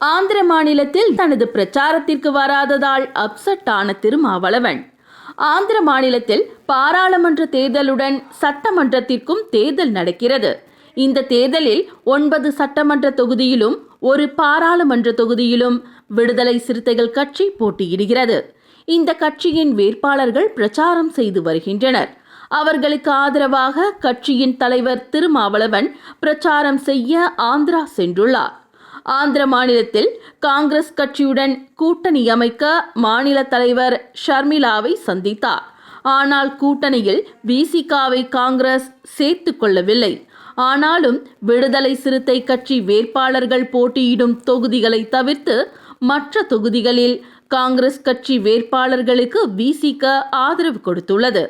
ஆந்திர மாநிலத்தில் தனது பிரச்சாரத்திற்கு வராததால் அப்செட் ஆன திருமாவளவன். ஆந்திர மாநிலத்தில் பாராளுமன்ற தேர்தலுடன் சட்டமன்றத்திற்கும் தேர்தல் நடக்கிறது. இந்த தேர்தலில் ஒன்பது சட்டமன்ற தொகுதியிலும் ஒரு பாராளுமன்ற தொகுதியிலும் விடுதலை சிறுத்தைகள் கட்சி போட்டியிடுகிறது. இந்த கட்சியின் வேட்பாளர்கள் பிரச்சாரம் செய்து வருகின்றனர். அவர்களுக்கு ஆதரவாக கட்சியின் தலைவர் திருமாவளவன் பிரச்சாரம் செய்ய ஆந்திரா சென்றுள்ளார். ஆந்திர மாநிலத்தில் காங்கிரஸ் கட்சியுடன் கூட்டணி அமைக்க மாநில தலைவர் ஷர்மிளாவை சந்தித்தார். ஆனால் கூட்டணியில் விசிகாவை காங்கிரஸ் சேர்த்து கொள்ளவில்லை. ஆனாலும் விடுதலை சிறுத்தை கட்சி வேட்பாளர்கள் போட்டியிடும் தொகுதிகளை தவிர்த்து மற்ற தொகுதிகளில் காங்கிரஸ் கட்சி வேட்பாளர்களுக்கு விசிக ஆதரவு கொடுத்துள்ளது.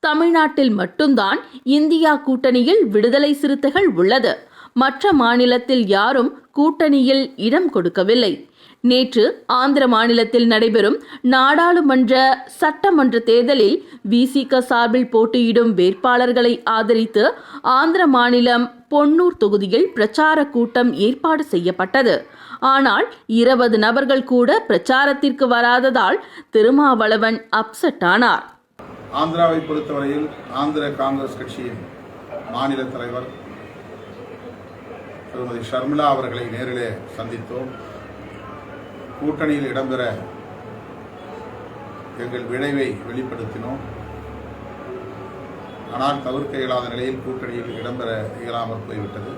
தமிழ்நாட்டில் மட்டும்தான் இந்தியா கூட்டணியில் விடுதலை சிறுத்தைகள் உள்ளது. மற்ற மாநிலத்தில் யாரும் கூட்டணியில் இடம் கொடுக்கவில்லை. நேற்று ஆந்திர மாநிலத்தில் நடைபெறும் நாடாளுமன்ற சட்டமன்ற தேர்தலில் விசிக சார்பில் போட்டியிடும் வேட்பாளர்களை ஆதரித்து ஆந்திர மாநிலம் பொன்னூர் தொகுதியில் பிரச்சார கூட்டம் ஏற்பாடு செய்யப்பட்டது. ஆனால் இருபது நபர்கள் கூட பிரச்சாரத்திற்கு வராததால் திருமாவளவன் அப்செட் ஆனார். ஆந்திராவை பொறுத்தவரையில் ஆந்திர காங்கிரஸ் கட்சியின் மாநில தலைவர் திருமதி ஷர்மிளா அவர்களை நேரிலே சந்தித்தோம். கூட்டணியில் இடம்பெற எங்கள் விளைவை வெளிப்படுத்தினோம். ஆனால் தவிர்க்க இயலாத நிலையில் கூட்டணியில் இடம்பெற இயலாமல் போய்விட்டது.